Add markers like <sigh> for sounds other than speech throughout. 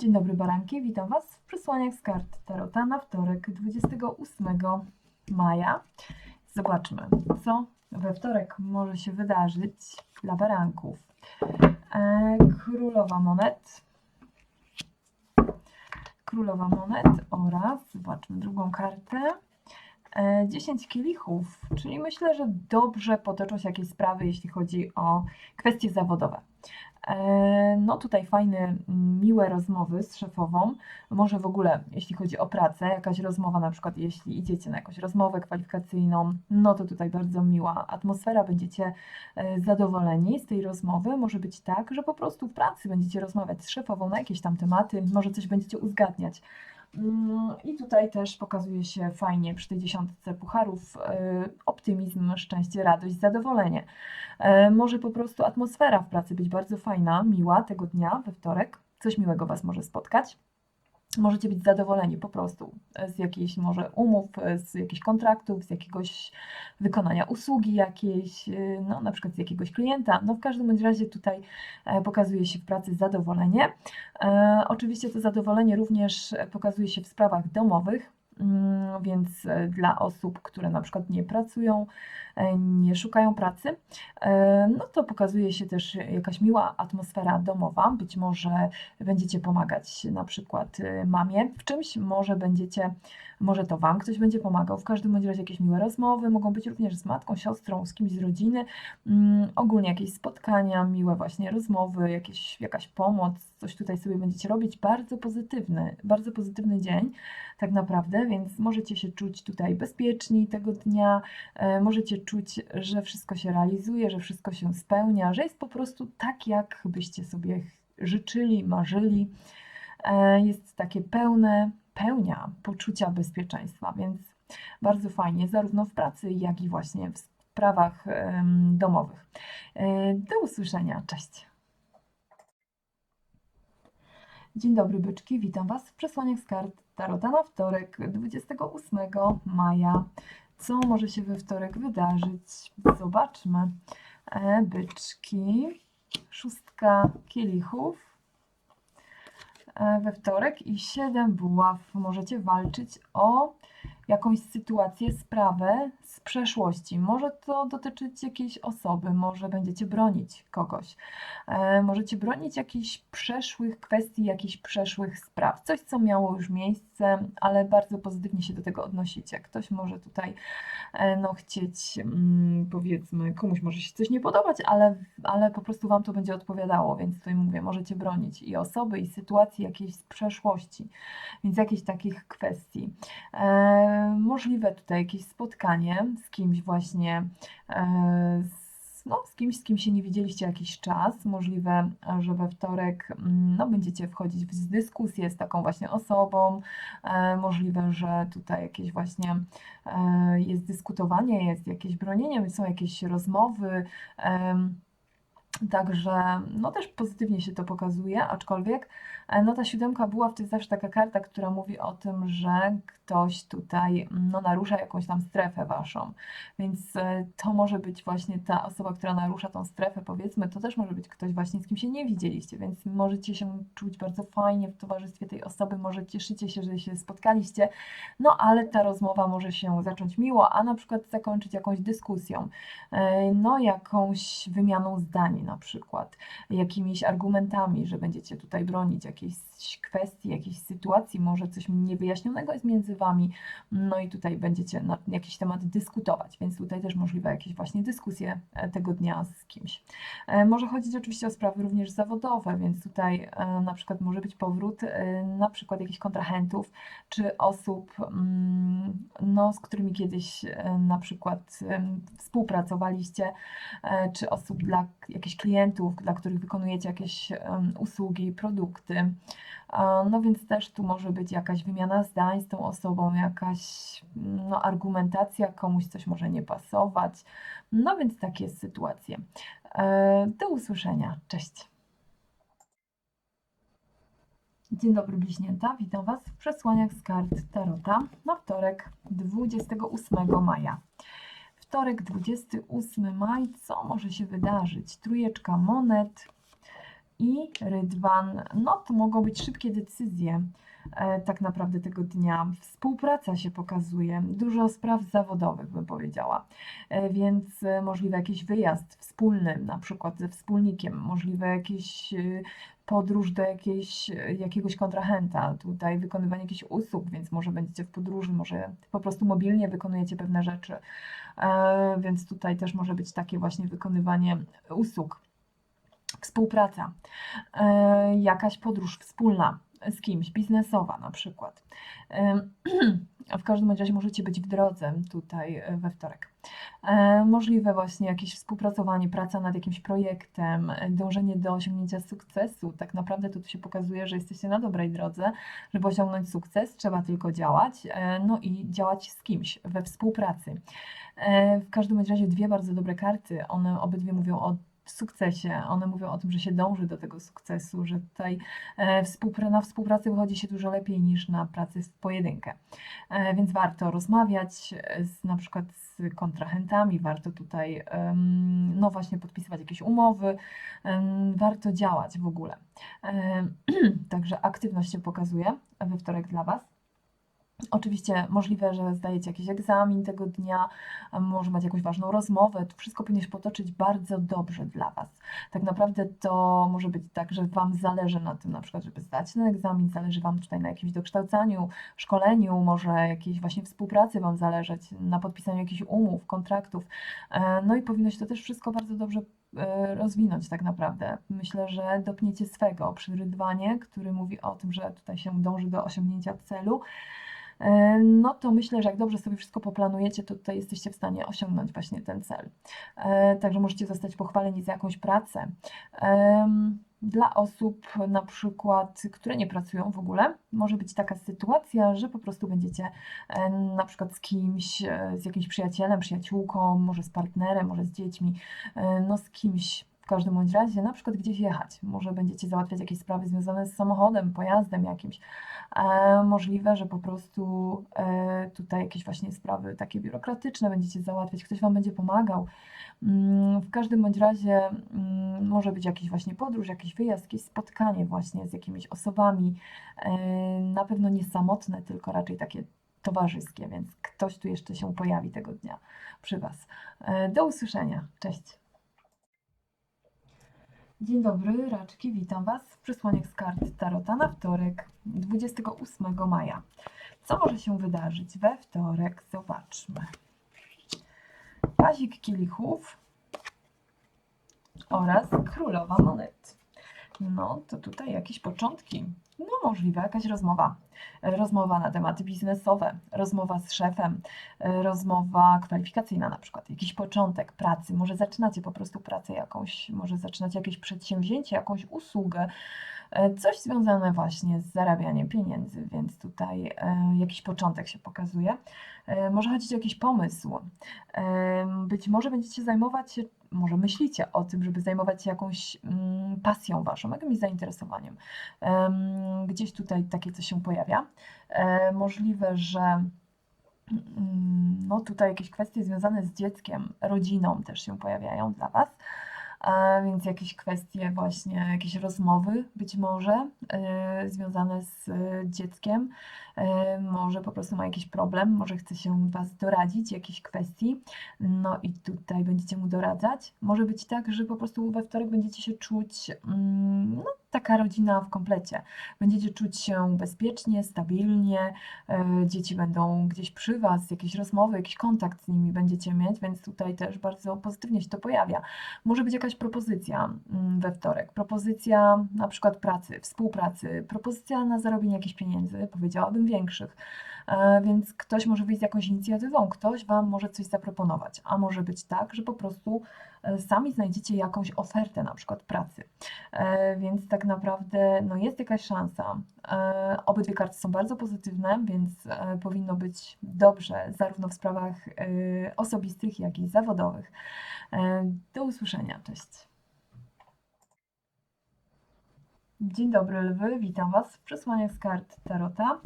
Dzień dobry baranki, witam Was w przesłaniach z kart Tarota na wtorek 28 maja. Zobaczmy, co we wtorek może się wydarzyć dla baranków. E, Królowa monet, Królowa monet oraz, zobaczmy drugą kartę, e, 10 kielichów, czyli myślę, że dobrze potoczą się jakieś sprawy, jeśli chodzi o kwestie zawodowe. E, No tutaj fajne, mm, miłe rozmowy z szefową. Może w ogóle, jeśli chodzi o pracę, jakaś rozmowa, na przykład jeśli idziecie na jakąś rozmowę kwalifikacyjną, no to tutaj bardzo miła atmosfera, będziecie e, zadowoleni z tej rozmowy. Może być tak, że po prostu w pracy będziecie rozmawiać z szefową na jakieś tam tematy, może coś będziecie uzgadniać. Mm, I tutaj też pokazuje się fajnie przy tej dziesiątce pucharów e, optymizm, szczęście, radość, zadowolenie. E, Może po prostu atmosfera w pracy być bardzo fajna, miła tego dnia we wtorek. Coś miłego Was może spotkać. Możecie być zadowoleni po prostu z jakichś może umów, z jakichś kontraktów, z jakiegoś wykonania usługi jakiejś, e, no na przykład z jakiegoś klienta. No w każdym razie tutaj e, pokazuje się w pracy zadowolenie. E, Oczywiście to zadowolenie również pokazuje się w sprawach domowych, mm, więc e, dla osób, które na przykład nie pracują, nie szukają pracy, e, no to pokazuje się też jakaś miła atmosfera domowa. Być może będziecie pomagać na przykład e, mamie w czymś, może będziecie, może to Wam ktoś będzie pomagał. W każdym bądź razie jakieś miłe rozmowy, mogą być również z matką, siostrą, z kimś z rodziny, mm, ogólnie jakieś spotkania, miłe właśnie rozmowy, jakieś, jakaś pomoc, coś tutaj sobie będziecie robić. Bardzo pozytywny, bardzo pozytywny dzień tak naprawdę, więc możecie się czuć tutaj bezpieczni tego dnia, e, możecie że wszystko się realizuje, że wszystko się spełnia, że jest po prostu tak, jak byście sobie życzyli, marzyli. E, Jest takie pełne, pełnia poczucia bezpieczeństwa, więc bardzo fajnie, zarówno w pracy, jak i właśnie w sprawach domowych. E, Do usłyszenia, cześć. Dzień dobry byczki, witam Was w przesłaniach z kart Tarota na wtorek 28 maja. Co może się we wtorek wydarzyć? Zobaczmy. E, byczki, szóstka kielichów e, we wtorek i siedem buław. Możecie walczyć o jakąś sytuację, sprawę z przeszłości. Może to dotyczyć jakiejś osoby, może będziecie bronić kogoś. E, możecie bronić jakichś przeszłych kwestii, jakichś przeszłych spraw. Coś, co miało już miejsce, ale bardzo pozytywnie się do tego odnosicie. Ktoś może tutaj e, no, chcieć, mm, powiedzmy, komuś może się coś nie podobać, ale, ale po prostu Wam to będzie odpowiadało, więc tutaj mówię, możecie bronić i osoby, i sytuacji jakiejś z przeszłości, więc jakichś takich kwestii. E, możliwe tutaj jakieś spotkanie z kimś właśnie, e, z, no, z kimś, z kim się nie widzieliście jakiś czas. Możliwe, że we wtorek mm, no, będziecie wchodzić w dyskusję z taką właśnie osobą. E, możliwe, że tutaj jakieś właśnie e, jest dyskutowanie, jest jakieś bronienie, są jakieś rozmowy. Także no też pozytywnie się to pokazuje, aczkolwiek no ta siódemka buław to jest zawsze taka karta, która mówi o tym, że ktoś tutaj no, narusza jakąś tam strefę waszą. Więc e, to może być właśnie ta osoba, która narusza tą strefę, powiedzmy, to też może być ktoś właśnie, z kim się nie widzieliście, więc możecie się czuć bardzo fajnie w towarzystwie tej osoby, może cieszycie się, że się spotkaliście, no ale ta rozmowa może się zacząć miło, a na przykład zakończyć jakąś dyskusją, e, no jakąś wymianą zdań na przykład, jakimiś argumentami, że będziecie tutaj bronić jakiejś kwestii, jakiejś sytuacji, może coś niewyjaśnionego jest między Wami, no i tutaj będziecie na jakiś temat dyskutować, więc tutaj też możliwe jakieś właśnie dyskusje e, tego dnia z kimś. E, Może chodzić oczywiście o sprawy również zawodowe, więc tutaj e, na przykład może być powrót na przykład jakichś kontrahentów, czy osób, mm, no, z którymi kiedyś na przykład współpracowaliście, czy osób dla jakichś klientów, dla których wykonujecie jakieś usługi, produkty. No więc też tu może być jakaś wymiana zdań z tą osobą, jakaś no, argumentacja, komuś coś może nie pasować. No więc takie sytuacje. E, Do usłyszenia. Cześć. Dzień dobry bliźnięta, witam Was w przesłaniach z kart Tarota na wtorek 28 maja. Wtorek 28 maj, co może się wydarzyć? Trójeczka monet, i rydwan, no to mogą być szybkie decyzje e, tak naprawdę tego dnia. Współpraca się pokazuje, dużo spraw zawodowych bym powiedziała, E, więc e, możliwy jakiś wyjazd wspólny, na przykład ze wspólnikiem, możliwe jakieś podróż do jakiejś, jakiegoś kontrahenta, tutaj wykonywanie jakichś usług, więc może będziecie w podróży, może po prostu mobilnie wykonujecie pewne rzeczy, więc tutaj też może być takie właśnie wykonywanie usług. Współpraca, e, jakaś podróż wspólna z kimś, biznesowa na przykład. E, <clears throat> W każdym razie możecie być w drodze tutaj e, we wtorek. Możliwe właśnie jakieś współpracowanie, praca nad jakimś projektem, dążenie do osiągnięcia sukcesu. Tak naprawdę tu się pokazuje, że jesteście na dobrej drodze, żeby osiągnąć sukces, trzeba tylko działać, no i działać z kimś we współpracy. W każdym razie dwie bardzo dobre karty, one obydwie mówią o sukcesie, one mówią o tym, że się dąży do tego sukcesu, że tutaj e, na współpracy wychodzi się dużo lepiej niż na pracy w pojedynkę. E, Więc warto rozmawiać e, z, na przykład z kontrahentami, warto tutaj no właśnie podpisywać jakieś umowy, warto działać w ogóle. <clears throat> Także aktywność się pokazuje we wtorek dla Was. Oczywiście możliwe, że zdajecie jakiś egzamin tego dnia, może macie jakąś ważną rozmowę. To wszystko powinno się potoczyć bardzo dobrze dla Was. Tak naprawdę to może być tak, że Wam zależy na tym, na przykład, żeby zdać ten egzamin, zależy Wam tutaj na jakimś dokształcaniu, szkoleniu, może jakiejś właśnie współpracy Wam zależeć, na podpisaniu jakichś umów, kontraktów. E, No i powinno się to też wszystko bardzo dobrze e, rozwinąć tak naprawdę. Myślę, że dopniecie swego przy rydwanie, który mówi o tym, że tutaj się dąży do osiągnięcia celu. No to myślę, że jak dobrze sobie wszystko poplanujecie, to tutaj jesteście w stanie osiągnąć właśnie ten cel. E, Także możecie zostać pochwaleni za jakąś pracę. Dla osób na przykład, które nie pracują w ogóle, może być taka sytuacja, że po prostu będziecie e, na przykład z kimś, e, z jakimś przyjacielem, przyjaciółką, może z partnerem, może z dziećmi, no z kimś każdym bądź razie, na przykład gdzieś jechać. Może będziecie załatwiać jakieś sprawy związane z samochodem, pojazdem jakimś. E, możliwe, że po prostu e, tutaj jakieś właśnie sprawy takie biurokratyczne będziecie załatwiać, ktoś Wam będzie pomagał. Mm, W każdym bądź razie mm, może być jakiś właśnie podróż, jakiś wyjazd, jakieś spotkanie właśnie z jakimiś osobami, e, na pewno nie samotne, tylko raczej takie towarzyskie, więc ktoś tu jeszcze się pojawi tego dnia przy Was. E, Do usłyszenia. Cześć. Dzień dobry, raczki, witam Was w przesłaniach z kart Tarota na wtorek, 28 maja. Co może się wydarzyć we wtorek? Zobaczmy. Pazik kielichów oraz królowa monet. No, to tutaj jakieś początki. No, możliwe jakaś rozmowa. Rozmowa na tematy biznesowe, rozmowa z szefem, rozmowa kwalifikacyjna na przykład, jakiś początek pracy. Może zaczynacie po prostu pracę jakąś, może zaczynacie jakieś przedsięwzięcie, jakąś usługę, e, coś związane właśnie z zarabianiem pieniędzy, więc tutaj e, jakiś początek się pokazuje. E, Może chodzić o jakiś pomysł. Być może będziecie zajmować się, może myślicie o tym, żeby zajmować się jakąś mm, pasją waszą, jakimś zainteresowaniem. Em, Gdzieś tutaj takie coś się pojawia. E, Możliwe, że mm, no tutaj jakieś kwestie związane z dzieckiem, rodziną też się pojawiają dla Was. Więc jakieś kwestie właśnie, jakieś rozmowy być może e, związane z e, dzieckiem. E, może po prostu ma jakiś problem, może chce się Was doradzić jakiejś kwestii. No i tutaj będziecie mu doradzać. Może być tak, że po prostu we wtorek będziecie się czuć mm, no, taka rodzina w komplecie. Będziecie czuć się bezpiecznie, stabilnie, e, dzieci będą gdzieś przy Was, jakieś rozmowy, jakiś kontakt z nimi będziecie mieć, więc tutaj też bardzo pozytywnie się to pojawia. Może być jakaś propozycja mm, we wtorek, propozycja na przykład pracy, współpracy, propozycja na zarobienie jakichś pieniędzy, powiedziałabym większych. E, Więc ktoś może wyjść z jakąś inicjatywą, ktoś Wam może coś zaproponować, a może być tak, że po prostu e, sami znajdziecie jakąś ofertę na przykład pracy. E, Więc tak naprawdę no jest jakaś szansa. Obydwie karty są bardzo pozytywne, więc powinno być dobrze, zarówno w sprawach osobistych, jak i zawodowych. Do usłyszenia, cześć. Dzień dobry lwy, witam Was w przesłaniach z kart Tarota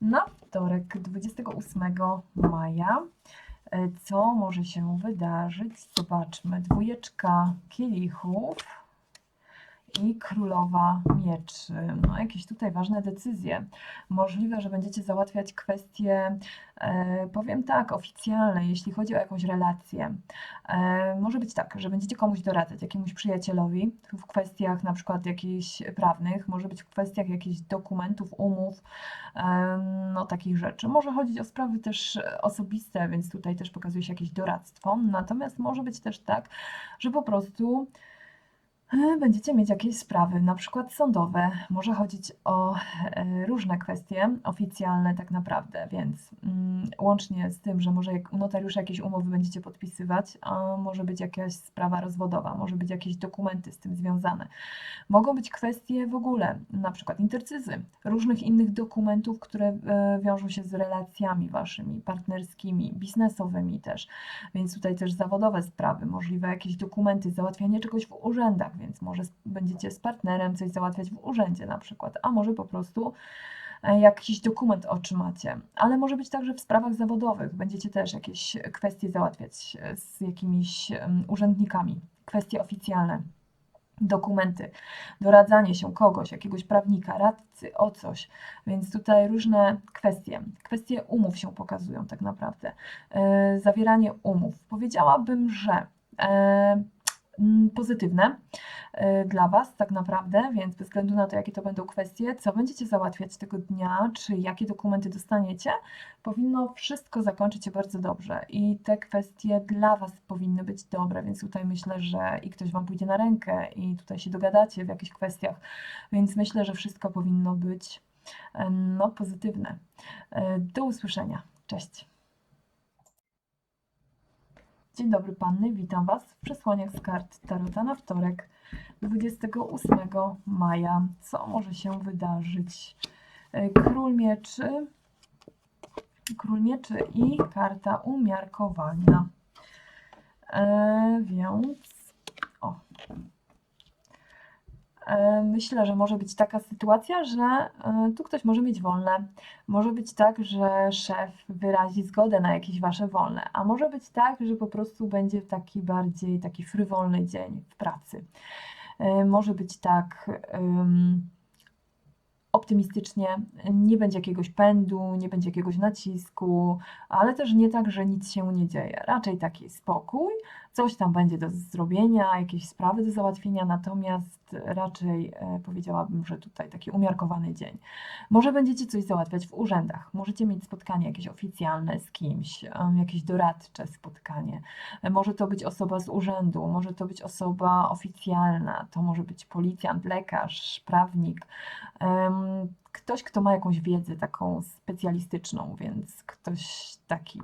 na wtorek 28 maja. E, Co może się wydarzyć? Zobaczmy. Dwójeczka kielichów i królowa mieczy. No, jakieś tutaj ważne decyzje. Możliwe, że będziecie załatwiać kwestie, e, powiem tak, oficjalne, jeśli chodzi o jakąś relację. E, może być tak, że będziecie komuś doradzać, jakiemuś przyjacielowi w kwestiach na przykład jakichś prawnych, może być w kwestiach jakichś dokumentów, umów, e, no takich rzeczy. Może chodzić o sprawy też osobiste, więc tutaj też pokazuje się jakieś doradztwo. Natomiast może być też tak, że po prostu e, będziecie mieć jakieś sprawy, na przykład sądowe. Może chodzić o e, różne kwestie oficjalne tak naprawdę, więc mm, łącznie z tym, że może jak u jakieś umowy będziecie podpisywać, a może być jakaś sprawa rozwodowa, może być jakieś dokumenty z tym związane. Mogą być kwestie w ogóle, na przykład intercyzy, różnych innych dokumentów, które e, wiążą się z relacjami waszymi, partnerskimi, biznesowymi też. Więc tutaj też zawodowe sprawy, możliwe jakieś dokumenty, załatwianie czegoś w urzędach, więc może będziecie z partnerem coś załatwiać w urzędzie na przykład, a może po prostu e, jakiś dokument otrzymacie. Ale może być także w sprawach zawodowych, będziecie też jakieś kwestie załatwiać e, z jakimiś urzędnikami, kwestie oficjalne dokumenty, doradzanie się kogoś, jakiegoś prawnika, radcy o coś. Więc tutaj różne kwestie, kwestie umów się pokazują tak naprawdę. E, zawieranie umów. Powiedziałabym, że pozytywne e, dla Was tak naprawdę, więc bez względu na to, jakie to będą kwestie, co będziecie załatwiać tego dnia, czy jakie dokumenty dostaniecie, powinno wszystko zakończyć się bardzo dobrze i te kwestie dla Was powinny być dobre, więc tutaj myślę, że i ktoś Wam pójdzie na rękę i tutaj się dogadacie w jakichś kwestiach, więc myślę, że wszystko powinno być e, no, pozytywne. E, Do usłyszenia. Cześć. Dzień dobry Panny, witam Was w przesłaniach z kart Tarota na wtorek 28 maja. Co może się wydarzyć? E, Król mieczy, król mieczy i karta umiarkowania. E, więc o. E, Myślę, że może być taka sytuacja, że e, tu ktoś może mieć wolne. Może być tak, że szef wyrazi zgodę na jakieś wasze wolne, a może być tak, że po prostu będzie taki bardziej taki frywolny dzień w pracy. E, Może być tak em, optymistycznie, nie będzie jakiegoś pędu, nie będzie jakiegoś nacisku, ale też nie tak, że nic się nie dzieje. Raczej taki spokój, coś tam będzie do zrobienia, jakieś sprawy do załatwienia, natomiast raczej e, powiedziałabym, że tutaj taki umiarkowany dzień. Może będziecie coś załatwiać w urzędach, możecie mieć spotkanie jakieś oficjalne z kimś, jakieś doradcze spotkanie. E, Może to być osoba z urzędu, może to być osoba oficjalna, to może być policjant, lekarz, prawnik, ktoś, kto ma jakąś wiedzę taką specjalistyczną, więc ktoś taki.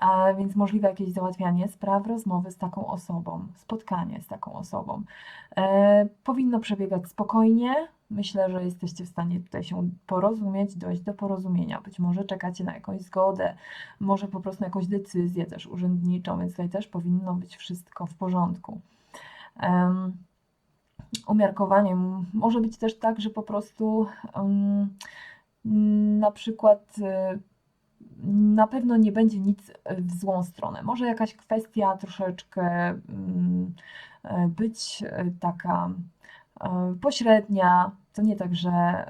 A więc możliwe jakieś załatwianie spraw, rozmowy z taką osobą, spotkanie z taką osobą. E, powinno przebiegać spokojnie. Myślę, że jesteście w stanie tutaj się porozumieć, dojść do porozumienia. Być może czekacie na jakąś zgodę, może po prostu na jakąś decyzję też urzędniczą, więc tutaj też powinno być wszystko w porządku. Em, umiarkowaniem może być też tak, że po prostu em, na przykład e, na pewno nie będzie nic w złą stronę. Może jakaś kwestia troszeczkę mm, e, być taka pośrednia. To nie tak, że,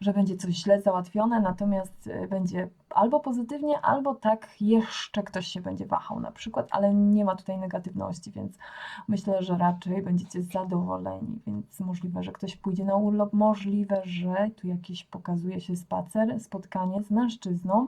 że będzie coś źle załatwione, natomiast e, będzie albo pozytywnie, albo tak jeszcze ktoś się będzie wahał na przykład, ale nie ma tutaj negatywności, więc myślę, że raczej będziecie zadowoleni, więc możliwe, że ktoś pójdzie na urlop, możliwe, że tu jakiś pokazuje się spacer, spotkanie z mężczyzną,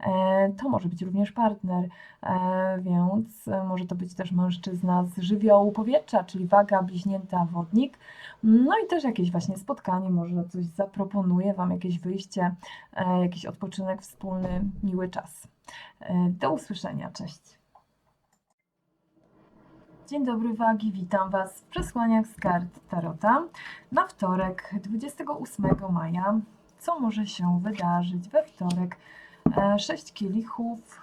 e, to może być również partner, e, więc może to być też mężczyzna z żywiołu powietrza, czyli waga, bliźnięta, wodnik, no i też jakieś właśnie spotkanie, może coś zaproponuje Wam, jakieś wyjście, e, jakiś odpoczynek wspólny, miły czas. E, Do usłyszenia, cześć. Dzień dobry Wagi, witam Was w przesłaniach z kart Tarota na wtorek 28 maja. Co może się wydarzyć we wtorek? 6 kielichów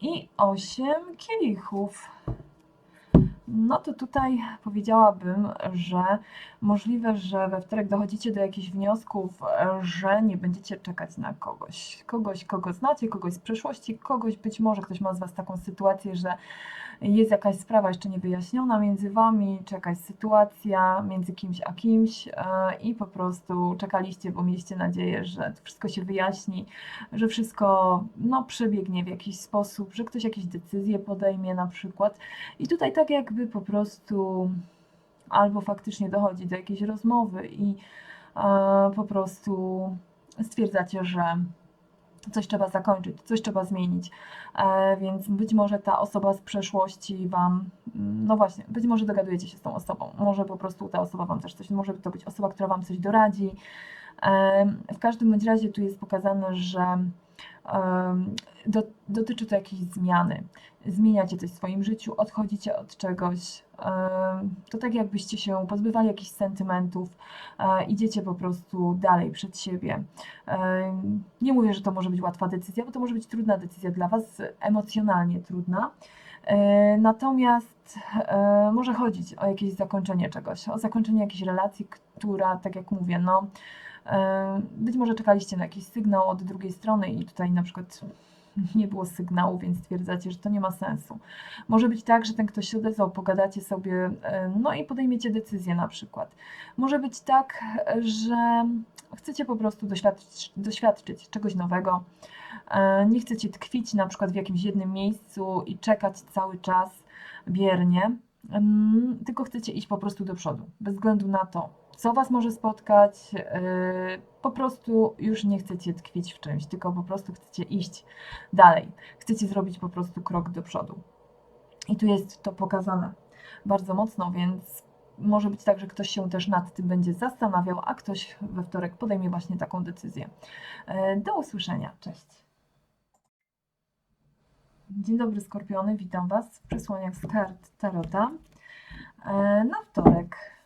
i 8 kielichów. No to tutaj powiedziałabym, że możliwe, że we wtorek dochodzicie do jakichś wniosków, że nie będziecie czekać na kogoś. Kogoś, kogo znacie, kogoś z przeszłości, kogoś być może ktoś ma z Was taką sytuację, że jest jakaś sprawa jeszcze niewyjaśniona między Wami, czy jakaś sytuacja między kimś a kimś e, i po prostu czekaliście, bo mieliście nadzieję, że wszystko się wyjaśni, że wszystko no, przebiegnie w jakiś sposób, że ktoś jakieś decyzje podejmie na przykład. I tutaj tak jakby po prostu albo faktycznie dochodzi do jakiejś rozmowy i e, po prostu stwierdzacie, że coś trzeba zakończyć, coś trzeba zmienić. E, więc być może ta osoba z przeszłości Wam, mm, no właśnie, być może dogadujecie się z tą osobą, może po prostu ta osoba Wam też coś, może to być osoba, która Wam coś doradzi. E, w każdym bądź razie tu jest pokazane, że dotyczy to jakiejś zmiany. Zmieniacie coś w swoim życiu, odchodzicie od czegoś. To tak jakbyście się pozbywali jakichś sentymentów, e, idziecie po prostu dalej przed siebie. Nie mówię, że to może być łatwa decyzja, bo to może być trudna decyzja dla Was, emocjonalnie trudna. E, Natomiast e, może chodzić o jakieś zakończenie czegoś, o zakończenie jakiejś relacji, która, tak jak mówię, no, być może czekaliście na jakiś sygnał od drugiej strony i tutaj na przykład <laughs> nie było sygnału, więc stwierdzacie, że to nie ma sensu. Może być tak, że ten ktoś się odezwał, pogadacie sobie, e, no i podejmiecie decyzję na przykład. Może być tak, że chcecie po prostu doświadczyć, doświadczyć czegoś nowego. E, Nie chcecie tkwić na przykład w jakimś jednym miejscu i czekać cały czas biernie, Em, tylko chcecie iść po prostu do przodu, bez względu na to, co Was może spotkać. e, Po prostu już nie chcecie tkwić w czymś, tylko po prostu chcecie iść dalej. Chcecie zrobić po prostu krok do przodu. I tu jest to pokazane bardzo mocno, więc może być tak, że ktoś się też nad tym będzie zastanawiał, a ktoś we wtorek podejmie właśnie taką decyzję. E, Do usłyszenia. Cześć. Dzień dobry Skorpiony, witam Was w przesłaniach z kart Tarota E, na wtorek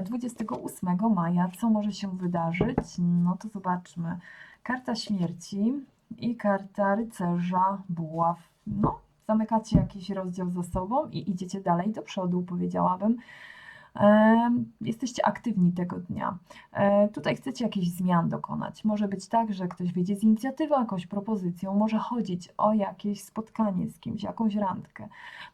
28 maja. Co może się wydarzyć? No to zobaczmy. Karta śmierci i karta rycerza buław. No, zamykacie jakiś rozdział za sobą i idziecie dalej do przodu, powiedziałabym. E, Jesteście aktywni tego dnia. E, Tutaj chcecie jakichś zmian dokonać. Może być tak, że ktoś wyjdzie z inicjatywą, jakąś propozycją, może chodzić o jakieś spotkanie z kimś, jakąś randkę.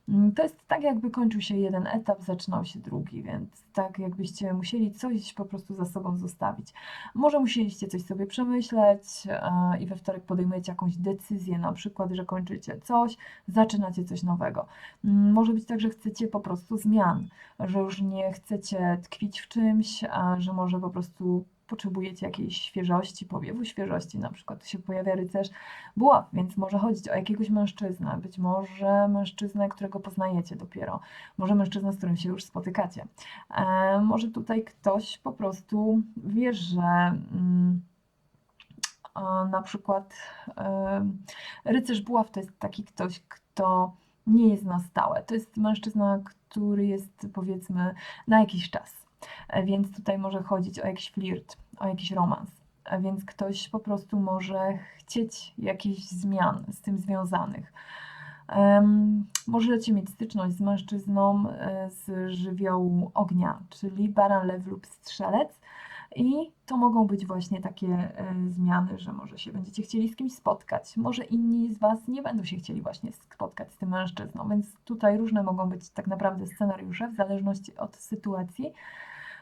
Mm, To jest tak, jakby kończył się jeden etap, zaczynał się drugi, więc tak jakbyście musieli coś po prostu za sobą zostawić. Może musieliście coś sobie przemyśleć e, i we wtorek podejmujecie jakąś decyzję, na przykład, że kończycie coś, zaczynacie coś nowego. Mm, Może być tak, że chcecie po prostu zmian, że już nie chcecie tkwić w czymś, a że może po prostu potrzebujecie jakiejś świeżości, powiewu świeżości, na przykład się pojawia rycerz buław, więc może chodzić o jakiegoś mężczyznę, być może mężczyznę, którego poznajecie dopiero, może mężczyznę, z którym się już spotykacie. E, może tutaj ktoś po prostu wie, że mm, na przykład e, rycerz buław to jest taki ktoś, kto nie jest na stałe. To jest mężczyzna, który jest powiedzmy na jakiś czas. E, Więc tutaj może chodzić o jakiś flirt, o jakiś romans. E, Więc ktoś po prostu może chcieć jakichś zmian z tym związanych. Em, Możecie mieć styczność z mężczyzną e, z żywiołu ognia, czyli baran, lew lub strzelec. I to mogą być właśnie takie e, zmiany, że może się będziecie chcieli z kimś spotkać, może inni z Was nie będą się chcieli właśnie spotkać z tym mężczyzną, więc tutaj różne mogą być tak naprawdę scenariusze w zależności od sytuacji.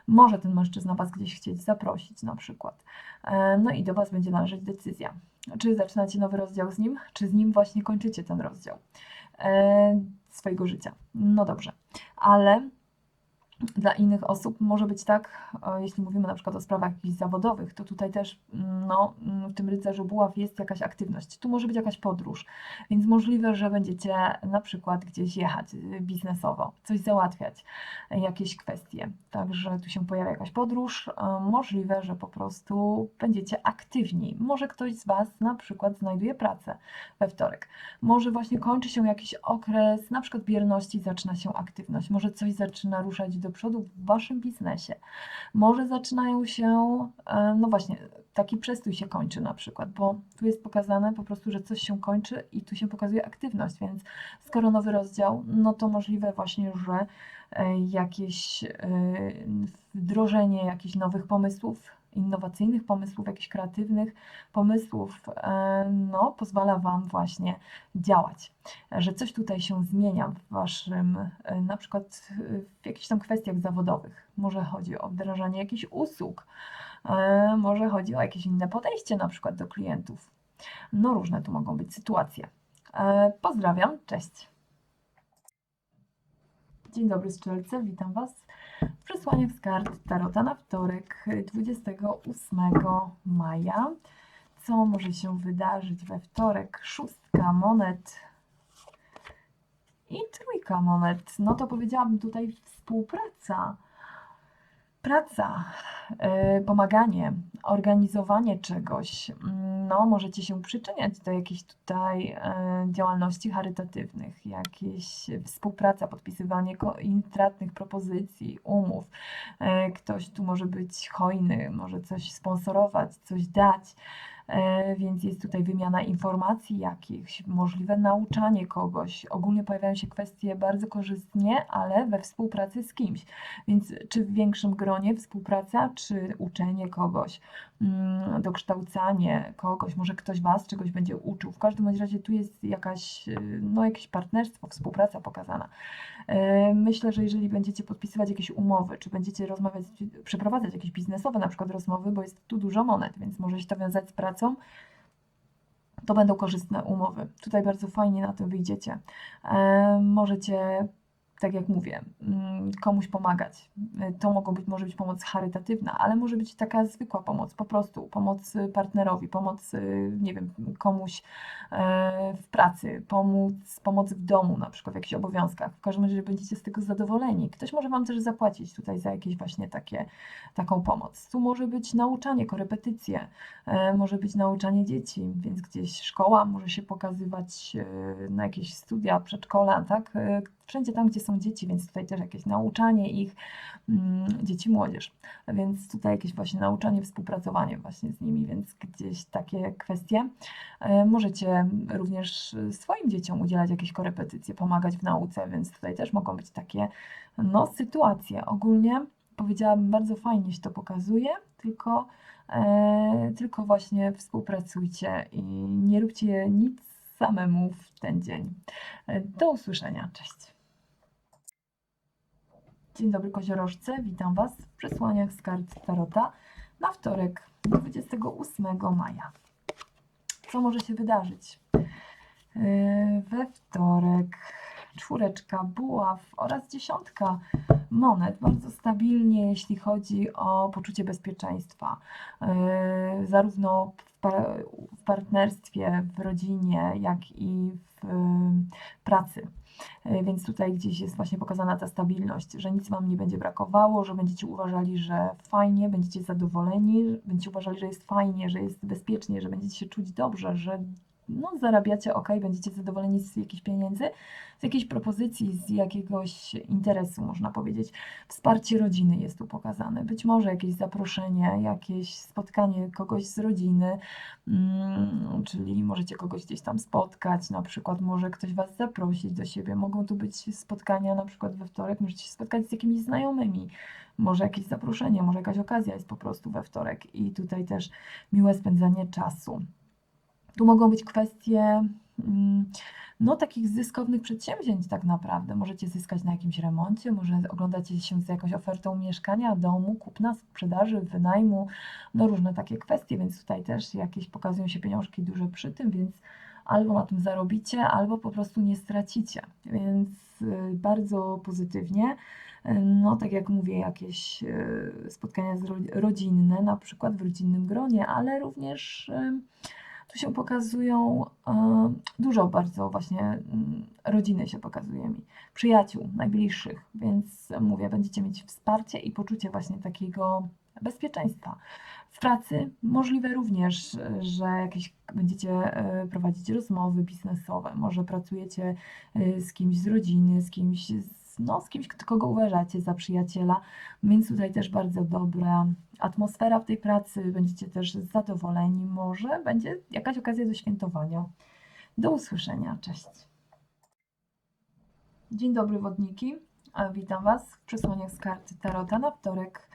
Może ten mężczyzna Was gdzieś chcieć zaprosić na przykład. E, No i do Was będzie należeć decyzja. Czy zaczynacie nowy rozdział z nim, czy z nim właśnie kończycie ten rozdział e, swojego życia. No dobrze, ale dla innych osób może być tak, e, jeśli mówimy na przykład o sprawach jakichś zawodowych, to tutaj też mm, no, mm, w tym rycerzu buław jest jakaś aktywność. Tu może być jakaś podróż, więc możliwe, że będziecie na przykład gdzieś jechać y, biznesowo, coś załatwiać, jakieś kwestie. Także tu się pojawia jakaś podróż. e, Możliwe, że po prostu będziecie aktywni. Może ktoś z Was na przykład znajduje pracę we wtorek. Może właśnie kończy się jakiś okres, na przykład bierności, zaczyna się aktywność. Może coś zaczyna ruszać do przodu w Waszym biznesie. Może zaczynają się, e, no właśnie, taki przestój się kończy na przykład, bo tu jest pokazane po prostu, że coś się kończy i tu się pokazuje aktywność, więc skoro nowy rozdział, no to możliwe właśnie, że e, jakieś e, wdrożenie jakichś nowych pomysłów, innowacyjnych pomysłów, jakichś kreatywnych pomysłów, e, no pozwala Wam właśnie działać, że coś tutaj się zmienia w Waszym, e, na przykład w jakichś tam kwestiach zawodowych. Może chodzi o wdrażanie jakichś usług, e, może chodzi o jakieś inne podejście na przykład do klientów. No różne tu mogą być sytuacje. Pozdrawiam, cześć. Dzień dobry strzelce, witam Was w przesłaniach z kart Tarota na wtorek 28 maja. Co może się wydarzyć we wtorek? Szóstka monet i trójka monet. No to powiedziałabym tutaj współpraca, praca, yy, pomaganie, organizowanie czegoś. No, możecie się przyczyniać do jakiejś tutaj yy, działalności charytatywnych, jakieś współpraca, podpisywanie intratnych propozycji, umów. Yy, ktoś tu może być hojny, może coś sponsorować, coś dać. E, Więc jest tutaj wymiana informacji jakichś, możliwe nauczanie kogoś. Ogólnie pojawiają się kwestie bardzo korzystnie, ale we współpracy z kimś. Więc czy w większym gronie współpraca, czy uczenie kogoś, mm, dokształcanie kogoś, może ktoś Was czegoś będzie uczył. W każdym razie tu jest jakaś, y, no, jakieś partnerstwo, współpraca pokazana. E, Myślę, że jeżeli będziecie podpisywać jakieś umowy, czy będziecie rozmawiać, przeprowadzać jakieś biznesowe na przykład rozmowy, bo jest tu dużo monet, więc może się to wiązać z pracą, to będą korzystne umowy. Tutaj bardzo fajnie na tym wyjdziecie. E, Możecie, tak jak mówię, mm, komuś pomagać. E, To mogą być, może być pomoc charytatywna, ale może być taka zwykła pomoc, po prostu pomoc y, partnerowi, pomoc, y, nie wiem, komuś e, w pracy, pomóc, pomoc w domu, na przykład w jakichś obowiązkach. W każdym razie będziecie z tego zadowoleni. Ktoś może Wam też zapłacić tutaj za jakieś właśnie takie, taką pomoc. Tu może być nauczanie, korepetycje, e, może być nauczanie dzieci, więc gdzieś szkoła może się pokazywać e, na jakieś studia, przedszkola, tak? Wszędzie tam, gdzie są dzieci, więc tutaj też jakieś nauczanie ich, mm, dzieci, młodzież. Więc tutaj jakieś właśnie nauczanie, współpracowanie właśnie z nimi, więc gdzieś takie kwestie. E, Możecie również swoim dzieciom udzielać jakieś korepetycje, pomagać w nauce, więc tutaj też mogą być takie no, sytuacje. Ogólnie powiedziałabym, bardzo fajnie się to pokazuje, tylko, e, tylko właśnie współpracujcie i nie róbcie nic samemu w ten dzień. E, Do usłyszenia, cześć. Dzień dobry koziorożce, witam Was w przesłaniach z kart Tarota na wtorek 28 maja. Co może się wydarzyć? Yy, We wtorek czwóreczka buław oraz dziesiątka monet. Bardzo stabilnie, jeśli chodzi o poczucie bezpieczeństwa. Yy, Zarówno w, pa- w partnerstwie, w rodzinie, jak i w yy, pracy. Yy, Więc tutaj gdzieś jest właśnie pokazana ta stabilność, że nic Wam nie będzie brakowało, że będziecie uważali, że fajnie, będziecie zadowoleni, będziecie uważali, że jest fajnie, że jest bezpiecznie, że będziecie się czuć dobrze, że no, zarabiacie ok, będziecie zadowoleni z jakichś pieniędzy, z jakiejś propozycji, z jakiegoś interesu, można powiedzieć. Wsparcie rodziny jest tu pokazane. Być może jakieś zaproszenie, jakieś spotkanie kogoś z rodziny, mm, czyli możecie kogoś gdzieś tam spotkać, na przykład może ktoś Was zaprosić do siebie. Mogą tu być spotkania na przykład we wtorek, możecie się spotkać z jakimiś znajomymi. Może jakieś zaproszenie, może jakaś okazja jest po prostu we wtorek i tutaj też miłe spędzanie czasu. Tu mogą być kwestie mm, no, takich zyskownych przedsięwzięć tak naprawdę. Możecie zyskać na jakimś remoncie, może oglądacie się z jakąś ofertą mieszkania, domu, kupna, sprzedaży, wynajmu, no różne takie kwestie, więc tutaj też jakieś pokazują się pieniążki duże przy tym, więc albo na tym zarobicie, albo po prostu nie stracicie. Więc y, bardzo pozytywnie. No, tak jak mówię, jakieś y, spotkania rodzinne, na przykład w rodzinnym gronie, ale również y, tu się pokazują e, dużo bardzo właśnie mm, rodziny się pokazuje mi, przyjaciół najbliższych, więc mówię, będziecie mieć wsparcie i poczucie właśnie takiego bezpieczeństwa. W pracy możliwe również, że jakieś będziecie e, prowadzić rozmowy biznesowe, może pracujecie e, z kimś z rodziny, z kimś z no, z kimś, kogo uważacie za przyjaciela, więc tutaj też bardzo dobra atmosfera w tej pracy, będziecie też zadowoleni, może będzie jakaś okazja do świętowania. Do usłyszenia, cześć. Dzień dobry wodniki, witam Was w przesłaniach z karty Tarota na wtorek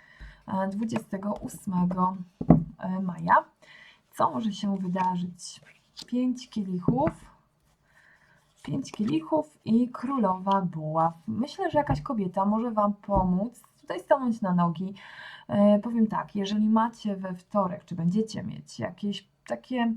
e, 28 e, maja. Co może się wydarzyć? Pięć kielichów, pięć kielichów i królowa buław. Myślę, że jakaś kobieta może Wam pomóc tutaj stanąć na nogi. E, powiem tak, jeżeli macie we wtorek, czy będziecie mieć jakieś takie,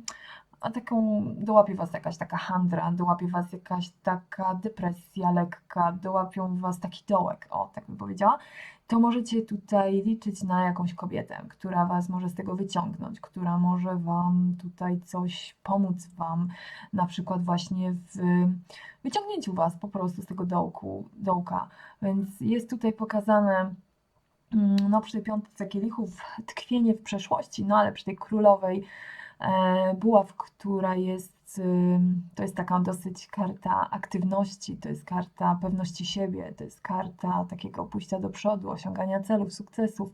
a taką, dołapie Was jakaś taka handra, dołapie Was jakaś taka depresja lekka, dołapią Was taki dołek, o, tak bym powiedziała, to możecie tutaj liczyć na jakąś kobietę, która Was może z tego wyciągnąć, która może Wam tutaj coś pomóc Wam, na przykład właśnie w wyciągnięciu Was po prostu z tego dołku, dołka. Więc jest tutaj pokazane mm, no przy tej piątce kielichów tkwienie w przeszłości, no ale przy tej królowej buław, która jest, ym, to jest taka dosyć karta aktywności, to jest karta pewności siebie, to jest karta takiego pójścia do przodu, osiągania celów, sukcesów.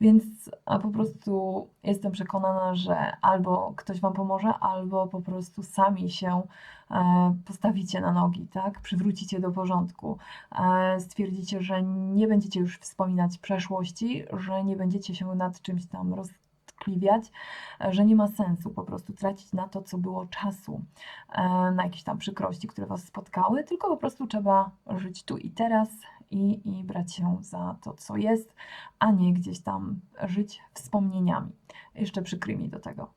Więc po prostu jestem przekonana, że albo ktoś Wam pomoże, albo po prostu sami się e, postawicie na nogi, tak? Przywrócicie do porządku. E, stwierdzicie, że nie będziecie już wspominać przeszłości, że nie będziecie się nad czymś tam roztkliwiać, e, że nie ma sensu po prostu tracić na to, co było czasu, e, na jakieś tam przykrości, które Was spotkały, tylko po prostu trzeba żyć tu i teraz i, i brać się za to, co jest, a nie gdzieś tam żyć wspomnieniami, jeszcze przykrymi do tego.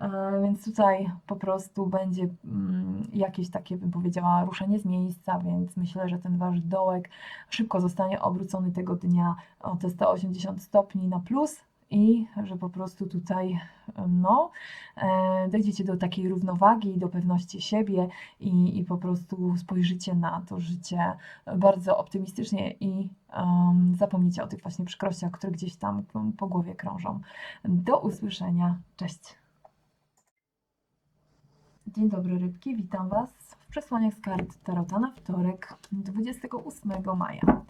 E, Więc tutaj po prostu będzie mm, jakieś takie, bym powiedziała, ruszenie z miejsca, więc myślę, że ten wasz dołek szybko zostanie obrócony tego dnia o te 180 stopni na plus i że po prostu tutaj no, e, dojdziecie do takiej równowagi, do pewności siebie i, i po prostu spojrzycie na to życie bardzo optymistycznie i um, zapomnicie o tych właśnie przykrościach, które gdzieś tam po głowie krążą. Do usłyszenia. Cześć. Dzień dobry rybki, witam Was w przesłaniach z kart Tarota na wtorek 28 maja.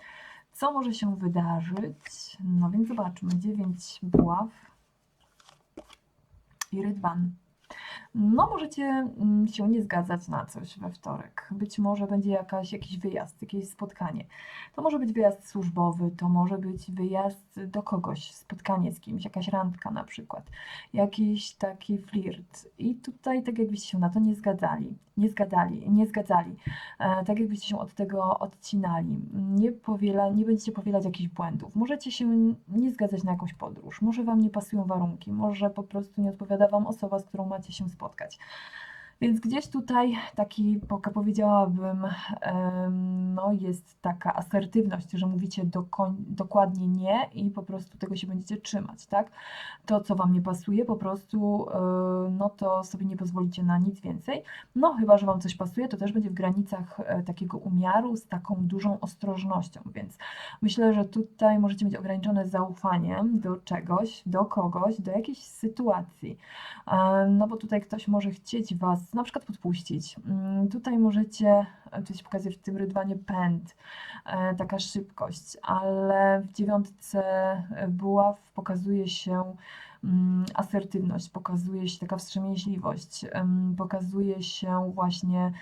Co może się wydarzyć? No więc zobaczmy. 9 buław i rydwan. No możecie mm, się nie zgadzać na coś we wtorek. Być może będzie jakaś, jakiś wyjazd, jakieś spotkanie. To może być wyjazd służbowy, to może być wyjazd do kogoś, spotkanie z kimś, jakaś randka na przykład, jakiś taki flirt. I tutaj tak jakbyście się na to nie zgadzali, nie zgadzali, nie zgadzali, e, tak jakbyście się od tego odcinali, nie, powiela, nie będziecie powielać jakichś błędów. Możecie się nie zgadzać na jakąś podróż, może Wam nie pasują warunki, może po prostu nie odpowiada Wam osoba, z którą macie się spotkać. spotkać. Więc gdzieś tutaj taki, powiedziałabym, no jest taka asertywność, że mówicie dokoń, dokładnie nie i po prostu tego się będziecie trzymać, tak? To, co Wam nie pasuje, po prostu, e, no to sobie nie pozwolicie na nic więcej. No chyba, że Wam coś pasuje, to też będzie w granicach e, takiego umiaru z taką dużą ostrożnością, więc myślę, że tutaj możecie mieć ograniczone zaufanie do czegoś, do kogoś, do jakiejś sytuacji. E, No bo tutaj ktoś może chcieć Was na przykład podpuścić. Mm, Tutaj możecie, e, to się pokazuje w tym rydwanie pęd, e, taka szybkość, ale w dziewiątce e, buław pokazuje się asertywność, pokazuje się taka wstrzemięźliwość, em, pokazuje się właśnie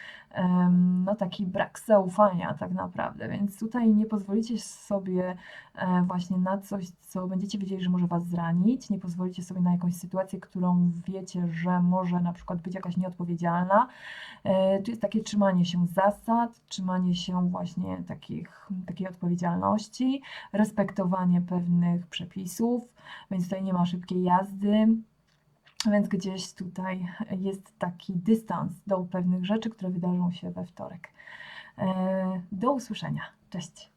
no taki brak zaufania tak naprawdę, więc tutaj nie pozwolicie sobie e, właśnie na coś, co będziecie wiedzieli, że może Was zranić, nie pozwolicie sobie na jakąś sytuację, którą wiecie, że może na przykład być jakaś nieodpowiedzialna. E, Tu jest takie trzymanie się zasad, trzymanie się właśnie takich, takiej odpowiedzialności, respektowanie pewnych przepisów, więc tutaj nie ma szybkiej jazdy. Więc gdzieś tutaj jest taki dystans do pewnych rzeczy, które wydarzą się we wtorek. E, Do usłyszenia. Cześć.